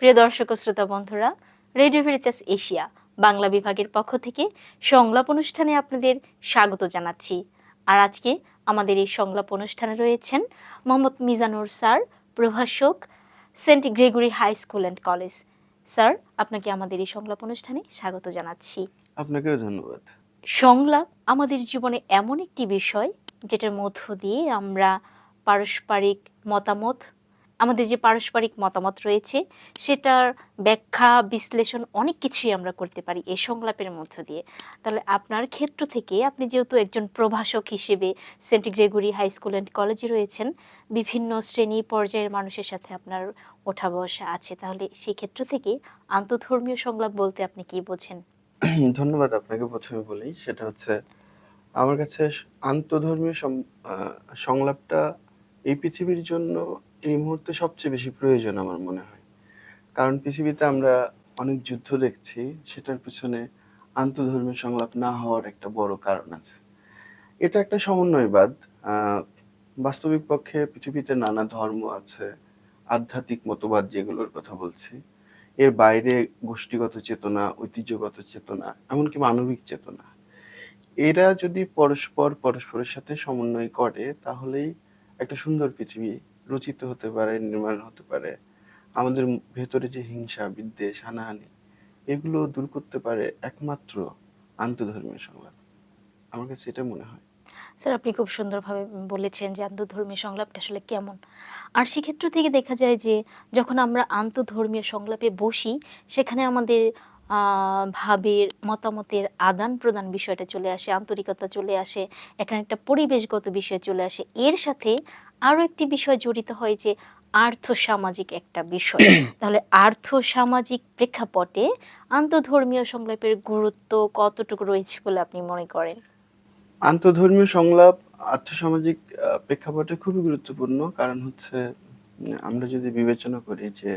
প্রিয় দর্শক শ্রোতা বন্ধুরা রেডিও ভেরিতাস এশিয়া বাংলা বিভাগের পক্ষ থেকে সংলাপ অনুষ্ঠানে আপনাদের স্বাগত জানাচ্ছি। আর আজকে আমাদের এই সংলাপ অনুষ্ঠানে রয়েছেন মোহাম্মদ মিজানুর স্যার প্রভাষক Saint Gregory high school and college. Sir আপনাকে আমাদের এই সংলাপ অনুষ্ঠানে স্বাগত জানাচ্ছি। আপনাকেও ধন্যবাদ। সংলাপ আমাদের জীবনে এমন একটি বিষয় যেটার মধ্য দিয়ে আমরা পারস্পরিক মতামত আমাদের যে পারস্পরিক মতামত রয়েছে, সেটার ব্যাখ্যা, বিশ্লেষণ অনেক কিছুই আমরা করতে পারি এই সংলাপের মধ্য দিয়ে। তাহলে আপনার ক্ষেত্র থেকে আপনি যেহেতু একজন প্রভাষক হিসেবে Saint Gregory high school and কলেজে রয়েছেন, বিভিন্ন শ্রেণি পর্যায়ের মানুষের সাথে আপনার ওঠা বসা আছে, তাহলে সেই ক্ষেত্র থেকে আন্তধর্মীয় সংলাপ বলতে আপনি কি বোঝেন? ধন্যবাদ আপনাকে প্রথমে বলি সেটা হচ্ছে আমার কাছে আন্তধর্মীয় সংলাপটা এই পৃথিবীর জন্য এই মুহূর্তে সবচেয়ে বেশি প্রয়োজন আমার মনে হয়। কারণ পৃথিবীতে আমরা অনেক যুদ্ধ দেখছি, সেটার পিছনে আন্তধর্মীয় সংলাপ না হওয়ার একটা বড় কারণ আছে। এটা একটা সমন্বয়বাদ। বাস্তবিক পক্ষে পৃথিবীতে নানা ধর্ম আছে, আধ্যাত্মিক মতবাদ যেগুলোর কথা বলছি। এর বাইরে গোষ্ঠীগত চেতনা, ঐতিহ্যগত চেতনা, এমনকি মানবিক চেতনা। এরা যদি পরস্পর পরস্পরের সাথে সমন্বয় করে, তাহলেই একটা সুন্দর পৃথিবী রচিত হতে পারে, নির্মাণ হতে পারে, আমাদের ভেতরে যে হিংসা, বিদ্বেষ, হানাহানি, এগুলো দূর করতে পারে একমাত্র আন্তধর্মীয় সংলাপ। আমার কাছে এটা মনে হয়। স্যার, আপনি খুব সুন্দরভাবে বলেছেন যে আন্তধর্মীয় সংলাপটা আসলে কেমন। আর সেক্ষেত্র থেকে দেখা যায় যে যখন আমরা আন্তধর্মীয় সংলাপে বসি, সেখানে আমাদের ভাবের, মতামতের আদান প্রদান বিষয়টা চলে আসে, আন্তরিকতা চলে আসে, এখানে একটা পরিবেশগত বিষয় চলে আসে। এর সাথে আরও একটি বিষয় জড়িত হয় যে আর্থ সামাজিক একটা বিষয়। তাহলে আর্থ সামাজিক প্রেক্ষাপটে আন্তধর্মীয় সংলাপের গুরুত্ব কতটুকু রয়েছে বলে আপনি মনে করেন? আন্তধর্মীয় সংলাপ আর্থসামাজিক প্রেক্ষাপটে খুবই গুরুত্বপূর্ণ। কারণ হচ্ছে আমরা যদি বিবেচনা করি যে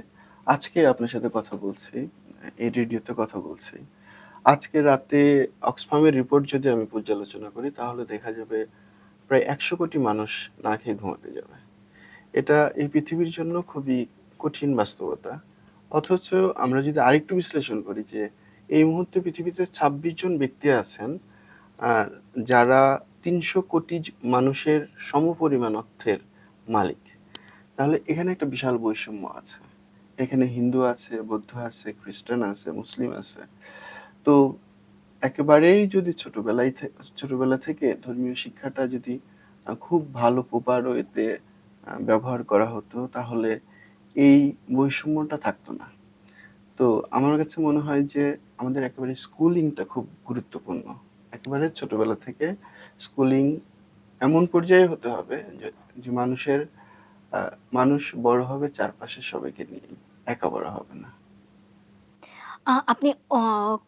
আজকে আপনার সাথে কথা বলছি এই রেডিওতে কথা বলছি। আজকে রাতে অক্সফামের রিপোর্ট যদি আমি পর্যালোচনা করি তাহলে দেখা যাবে প্রায় একশো কোটি মানুষ না খেয়ে ঘুমাতে যাবে। এটা এই পৃথিবীর জন্য খুবই কঠিন বাস্তবতা। অথচ আমরা যদি আরেকটু বিশ্লেষণ করি যে এই মুহূর্তে পৃথিবীতে ছাব্বিশ জন ব্যক্তি আছেন যারা তিনশো কোটি মানুষের সমপরিমাণ অর্থের মালিক। তাহলে এখানে একটা বিশাল বৈষম্য আছে। এখানে হিন্দু আছে, বৌদ্ধ আছে, খ্রিস্টান আছে, মুসলিম আছে। তো একেবারেই যদি ছোটবেলায় ছোটবেলা থেকে ধর্মীয় শিক্ষাটা যদি খুব ভালো প্রপার ওয়েতে ব্যবহার করা হতো, তাহলে এই বৈষম্যটা থাকতো না। তো আমার কাছে মনে হয় যে, আমাদের একেবারে স্কুলিংটা খুব গুরুত্বপূর্ণ। একেবারে ছোটবেলা থেকে স্কুলিং এমন পর্যায়ে হতে হবে যে মানুষের মানুষ বড় হবে, চারপাশে সবাইকে নিয়ে একা বড় হবে না। আপনি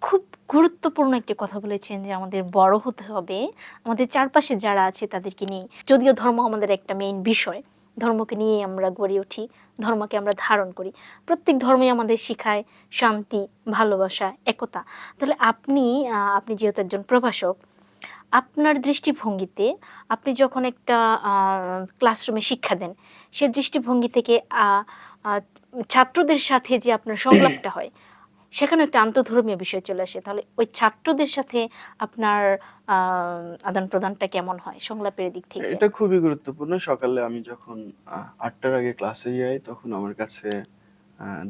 খুব গুরুত্বপূর্ণ একটি কথা বলেছেন যে আমাদের বড় হতে হবে। আমাদের চারপাশে যারা আছে তাদেরকে নিয়ে। যদিও ধর্ম আমাদের একটা মেইন বিষয়। ধর্মকে নিয়ে আমরা গড়ে উঠি। ধর্মকে আমরা ধারণ করি। প্রত্যেক ধর্মই আমাদের শিখায় শান্তি, ভালোবাসা, একতা। তাহলে আপনি আপনি যেহেতু একজন প্রভাষক, আপনার দৃষ্টিভঙ্গিতে আপনি যখন একটা ক্লাসরুমে শিক্ষা দেন, সে দৃষ্টিভঙ্গি থেকে ছাত্রদের সাথে যে আপনার সংলাপটা হয় সেখানে একটা আন্তধর্মীয় বিষয় চলে আসে। তাহলে ওই ছাত্রদের সাথে আপনার আদান প্রদানটা কেমন হয়? সংলাপের দিক থেকে? এটা খুবই গুরুত্বপূর্ণ। সকালে আমি যখন আটটার আগে ক্লাসে যাই, তখন আমার কাছে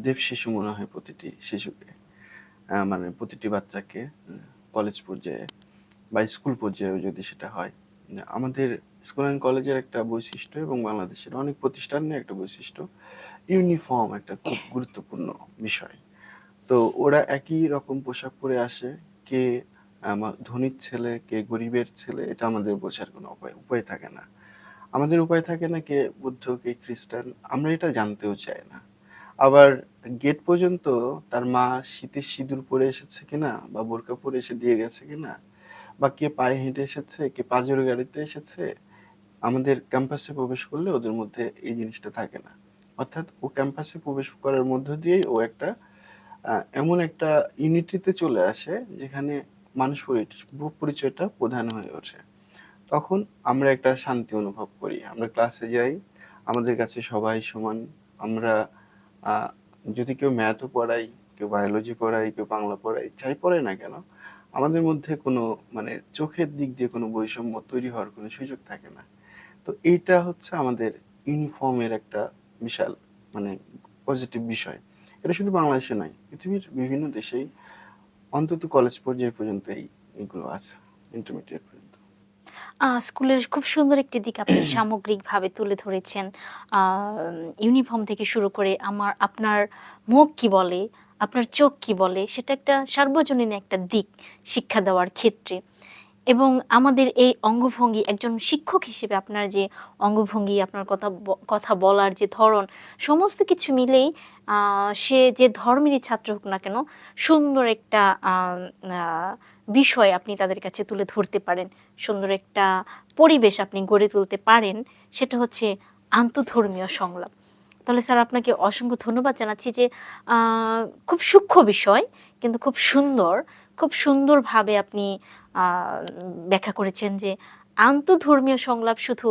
দেব শিশু মনে হয় প্রতিটি শিশুকে মানে প্রতিটি বাচ্চাকে, কলেজ পর্যায়ে বা স্কুল পর্যায়ে যদি সেটা হয়। আমাদের স্কুল অ্যান্ড কলেজের একটা বৈশিষ্ট্য এবং বাংলাদেশের অনেক প্রতিষ্ঠানের একটা বৈশিষ্ট্য। ইউনিফর্ম একটা খুব গুরুত্বপূর্ণ বিষয়। তো ওরা একই রকম পোশাক পরে আসে। কে আমার ধনীর ছেলে, কে গরিবের ছেলে, এটা আমাদের বোঝার কোনো উপায় উপায় থাকে না। আমাদের উপায় থাকে না কে বুদ্ধ, কে খ্রিস্টান, আমরা এটা জানতেও চাই না। আবার গেট পর্যন্ত তার মা শীতের সিঁদুর পরে এসেছে কিনা, বা বোরকা পরে এসে দিয়ে গেছে কিনা, বা কে পায়ে হেঁটে এসেছে, কে পাজের গাড়িতে এসেছে, আমাদের ক্যাম্পাসে প্রবেশ করলে ওদের মধ্যে এই জিনিসটা থাকে না। অর্থাৎ ও ক্যাম্পাসে প্রবেশ করার মধ্য দিয়েই ও একটা এমন একটা ইউনিটিতে চলে আসে যেখানে মানুষ পরি- পরিচয়টা প্রধান হয়ে ওঠে। তখন আমরা একটা শান্তি অনুভব করি। আমরা ক্লাসে যাই, আমাদের কাছে সবাই সমান। আমরা যদি কেউ ম্যাথও পড়াই কেউ বায়োলজি পড়াই কেউ বাংলা পড়াই যাই পড়ে না কেন, আমাদের মধ্যে কোনো মানে চোখের দিক দিয়ে কোনো বৈষম্য তৈরি হওয়ার কোনো সুযোগ থাকে না। তো এইটা হচ্ছে আমাদের ইউনিফর্মের একটা বিশাল মানে পজিটিভ বিষয়। এটা শুধু বাংলাদেশে নয় পৃথিবীর বিভিন্ন দেশেই অন্তত কলেজ পর্যায়ে পর্যন্ত এই এগুলো আছে ইন্টারমিডিয়েট পর্যন্ত। আহ, স্কুলের খুব সুন্দর একটি দিক আপনি সামগ্রিকভাবে তুলে ধরেছেন। ইউনিফর্ম থেকে শুরু করে আমার আপনার মুখ কি বলে আপনার চোখ কি বলে সেটা একটা সার্বজনীন একটা দিক শিক্ষা দেওয়ার ক্ষেত্রে। এবং আমাদের এই অঙ্গভঙ্গি একজন শিক্ষক হিসেবে আপনার যে অঙ্গভঙ্গি, আপনার কথা কথা বলার যে ধরন, সমস্ত কিছু মিলেই সে যে ধর্মেরই ছাত্র হোক না কেন, সুন্দর একটা বিষয় আপনি তাদের কাছে তুলে ধরতে পারেন, সুন্দর একটা পরিবেশ আপনি গড়ে তুলতে পারেন, সেটা হচ্ছে আন্তধর্মীয় সংলাপ। তাহলে স্যার আপনাকে অসংখ্য ধন্যবাদ জানাচ্ছি যে খুব সূক্ষ্ম বিষয়, কিন্তু খুব সুন্দর, খুব সুন্দরভাবে আপনি ব্যাখ্যা করেছেন যে আন্তধর্মীয় সংলাপ শুধু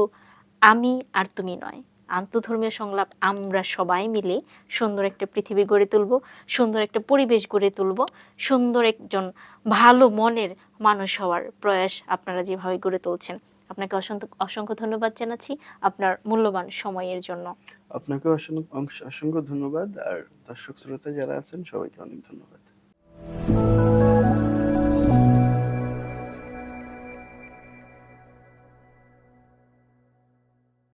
আমি আর তুমি নয়। আন্তধর্মীয় সংলাপ আমরা সবাই মিলে সুন্দর একটা পৃথিবী গড়ে তুলব, সুন্দর একটা পরিবেশ গড়ে তুলব, সুন্দর একজন ভালো মনের মানুষ হওয়ার প্রয়াস আপনারা যেভাবে গড়ে তুলছেন। আপনাকে অসংখ্য অসংখ্য ধন্যবাদ জানাচ্ছি আপনার মূল্যবান সময়ের জন্য। আপনাকে অসংখ্য অসংখ্য ধন্যবাদ। আর দর্শক শ্রোতা যারা আছেন, সবাইকে অনেক ধন্যবাদ।